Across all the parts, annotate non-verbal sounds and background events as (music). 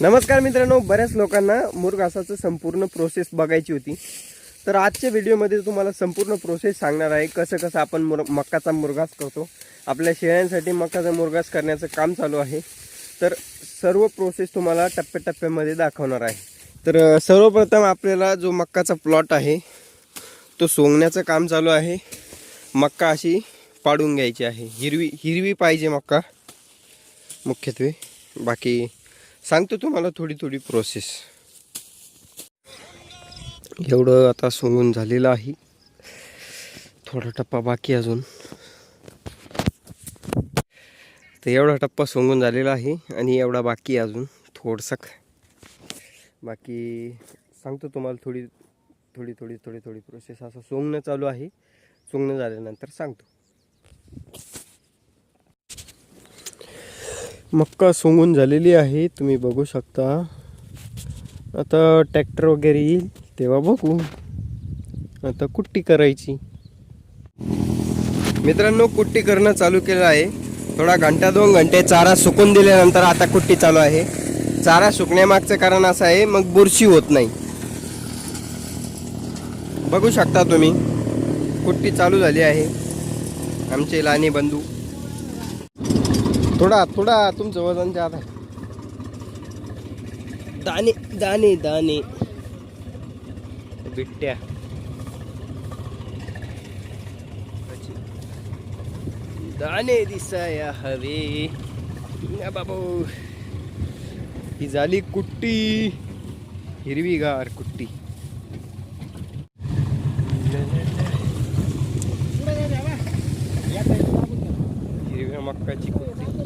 नमस्कार मित्रांनो बऱ्याच लोकांना मुरघासाचं संपूर्ण प्रोसेस बघायची होती. तर आजच्या व्हिडिओमध्ये तुम्हाला संपूर्ण प्रोसेस सांगणार आहे कसं कसं आपण मुर मक्काचा मुरघास करतो. आपल्या शेळ्यांसाठी मक्काचा मुरघास करण्याचं काम चालू आहे. तर सर्व प्रोसेस तुम्हाला टप्प्याटप्प्यामध्ये दाखवणार आहे. तर सर्वप्रथम आपल्याला जो मक्काचा प्लॉट आहे तो सोंगण्याचं काम चालू आहे. मक्का अशी पाडून घ्यायची आहे. हिरवी हिरवी पाहिजे मक्का. मुख्यत्वे बाकी सांगतो तुम्हाला थोडी थोडी प्रोसेस एवढं आता सोंगून झालेलं आहे. थोडा टप्पा बाकी अजून. तर एवढा टप्पा सोंगून झालेला आहे आणि एवढा बाकी अजून थोडसा. बाकी सांगतो तुम्हाला थोडी थोडी थोडी थोडी थोडी प्रोसेस असं सोंगणं चालू आहे. सोंगणं झाल्यानंतर सांगतो. मक्का सोंगून झालेली आहे. तुम्ही बघू शकता. आता ट्रॅक्टर वगैरे येईल तेव्हा बघू. आता कुट्टी करायची. मित्रांनो कुट्टी करणं चालू केलं आहे. थोडा घंटा दोन घंटे चारा सुकून दिल्यानंतर आता कुट्टी चालू आहे. चारा सुकण्यामागचं कारण असं आहे मग बुरशी होत नाही. बघू शकता तुम्ही. कुट्टी चालू झाली आहे. आमचे लहाने बंधू. थोडा थोडा तुमचं वजन जात आहे दाणे दाणे दाणे. बिट्ट्या दाणे दिसाया हवे. या बाबू. ही झाली कुट्टी. हिरवीगार कुट्टी. हिरव्या मक्काची कुट्टी.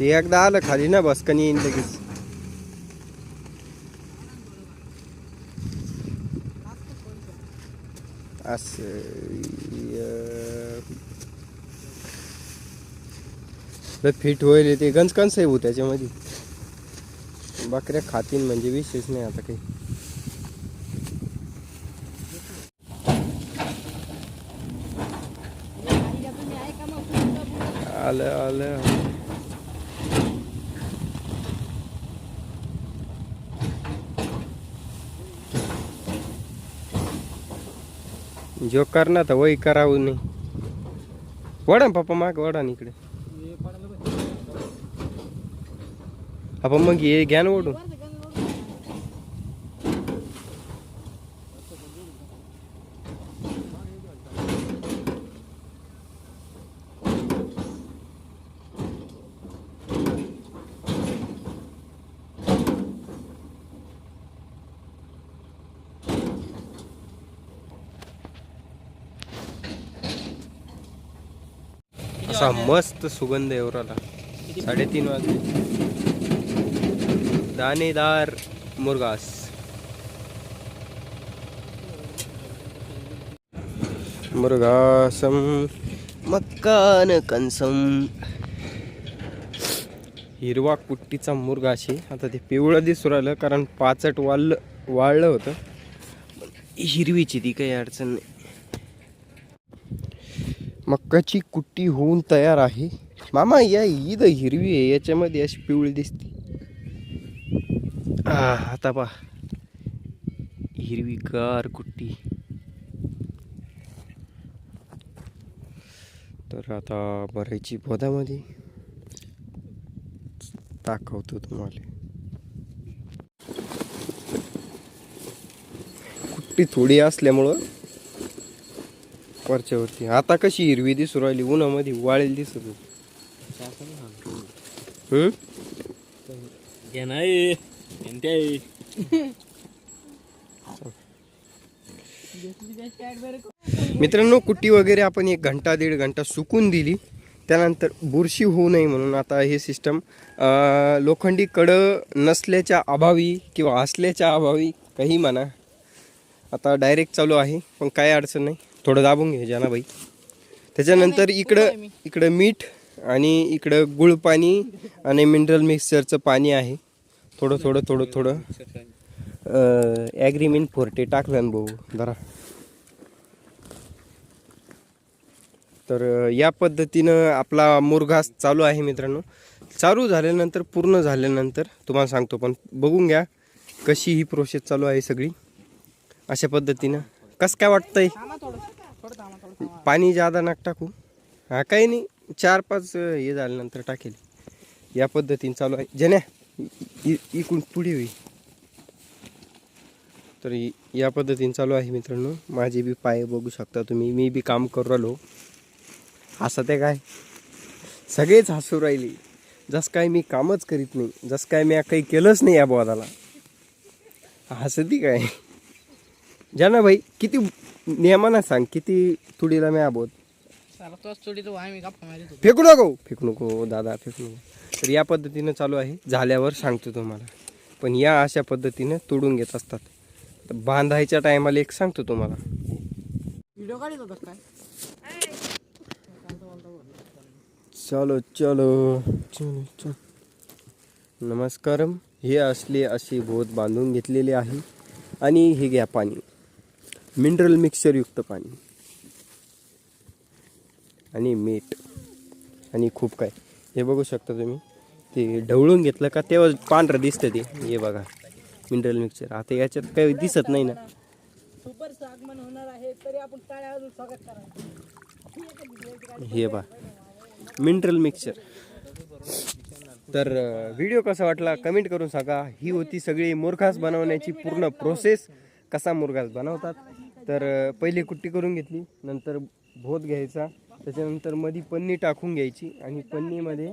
एकदा आलं खाली ना बसकनी येईन लगेच. असं फिट होईल ते. गंज कंस आहे हो त्याच्यामध्ये? बकऱ्या खातीन म्हणजे विशेष नाही आता काही. आलं आलं. जो कर ना तर वही करावं नाही वडा ना पप्पा माग वडा ना इकडे आपण मग असा मस्त सुगंध एवढाला साडेतीन वाजले. दाणेदार मुरगास. मुरगासम मक्कान कंसम हिरवा कुट्टीचा मुरगाशी आता ते पिवळं दिसू राहिलं कारण पाचट वाळलं वाळलं होतं. हिरवीची ती काही अडचण नाही. मक्काची कुट्टी होऊन तयार आहे. मामा या ईद हिरवी आहे याच्यामध्ये अशी पिवळी दिसते. आता पा हिरवी गार कुट्टी. तर आता भरायची पदामध्ये दाखवतो तुम्हाला. कुट्टी थोडी असल्यामुळं वरच्यावरती. आता कशी हिरवी दिसू राहिली उन्हामध्ये वाळेल दिसत होती. घे नाही मित्रांनो कुट्टी वगैरे आपण एक घंटा दीड घंटा सुकून दिली. त्यानंतर बुरशी होऊ नये म्हणून आता हे सिस्टम लोखंडी कडं नसल्याच्या अभावी किंवा असल्याच्या अभावी काही म्हणा. आता डायरेक्ट चालू आहे पण काय अडचण नाही. थोडं दाबून घे जानाबाई. त्याच्यानंतर इकडं इकडं मीठ आणि इकडं गुळ पाणी आणि मिनरल मिक्सचरचं पाणी आहे. थोडं थोडं थोडं थोडं. ॲग्रीमेंट फोर्टे टाकलं ना भाऊ जरा. तर या पद्धतीनं आपला मुरघास चालू आहे मित्रांनो. चालू झाल्यानंतर पूर्ण झाल्यानंतर तुम्हाला सांगतो पण बघून घ्या कशी ही प्रोसेस चालू आहे सगळी. अशा पद्धतीनं. कसं काय वाटतंय? पाणी जादा नाक टाकू. हा काही नाही. चार पाच हे झाल्यानंतर टाकेल. या पद्धतीने चालू आहे. जन्या इकून इकडून पुढे होई तर या पद्धतीने चालू आहे मित्रांनो. माझे बी पाय बघू शकता तुम्ही. मी बी काम करू राहिलो. असं ते काय? सगळेच हसू राहिले. जसं काय मी कामच करीत नाही. जसं काय मी काही केलंच नाही या बोधाला हसती काय? जाना भाई किती नियमानं सांग किती तुडीला मी आबोध साला तोच चोडी तो आम्ही गप्पा मारित होतो. फेकू नको फेकू नको दादा फेकू नको. तर या पद्धतीनं चालू आहे झाल्यावर सांगतो तुम्हाला. पण या अशा पद्धतीनं तोडून घेत असतात. तर बांधायच्या टायमाला एक सांगतो तुम्हाला. व्हिडिओ काढत होता काय? चलो चलो चलो चलो. नमस्कारम. हे असले अशी बोध बांधून घेतलेले आहे. आणि हे घ्या पाणी. मिनरल मिक्सरयुक्त पाणी. आणि मीठ. आणि खूप काय. हे बघू शकता तुम्ही. ते ढवळून घेतलं का तेव्हा पांढरं दिसतं ते. हे बघा. Mineral mixer. आता याच्यात काही दिसत नाही ना. सुपर आगमन होणार आहे. तरी आपण टाळ्या अजून स्वागत करा हे बा मिनरल मिक्सचर तर व्हिडिओ कसा वाटला कमेंट करून सांगा. ही होती सगळी मुरघास बनवण्याची पूर्ण प्रोसेस कसा मुरघास बनवतात? तर पहिले पहिली कुट्टी करून घेतली नंतर भोत घ्यायचा त्याच्यानंतरमध्ये पन्नी टाकून घ्यायची आणि पन्नीमध्ये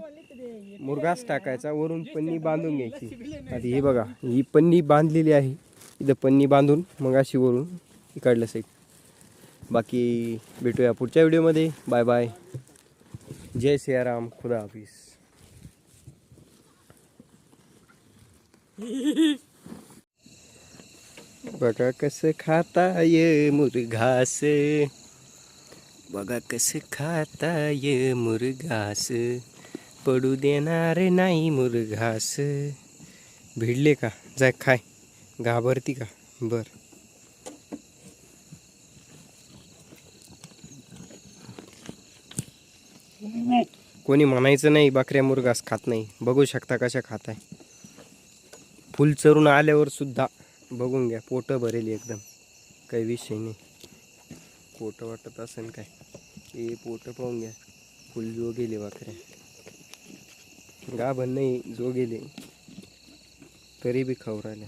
मुरगास टाकायचा वरून पन्नी बांधून घ्यायची. आधी हे बघा ही पन्नी बांधलेली आहे. इथं पन्नी बांधून मग अशी वरून इकडलं साईड बाकी भेटूया पुढच्या व्हिडिओमध्ये. Bye bye. जय सियाराम. खुदा हाफिज. (laughs) बघा कसं खाता ये मुरघास. बघा कसं खाता ये मुरघास. पडू देणार नाही मुरघास. भिडले का? जाय खाय. घाबरती का? बर. कोणी म्हणायचं नाही बकऱ्या मुरघास खात नाही. बघू शकता कशा खात आहे फुल चरून आल्यावर सुद्धा बघून घ्या पोटं भरेल एकदम. काही विषय नाही. पोटं वाटत असेल काय? हे पोटं पाहून घ्या. फुल जो गेले बकऱ्या गाभण नाही जो गेले तरी बी खाऊ राहिल्या.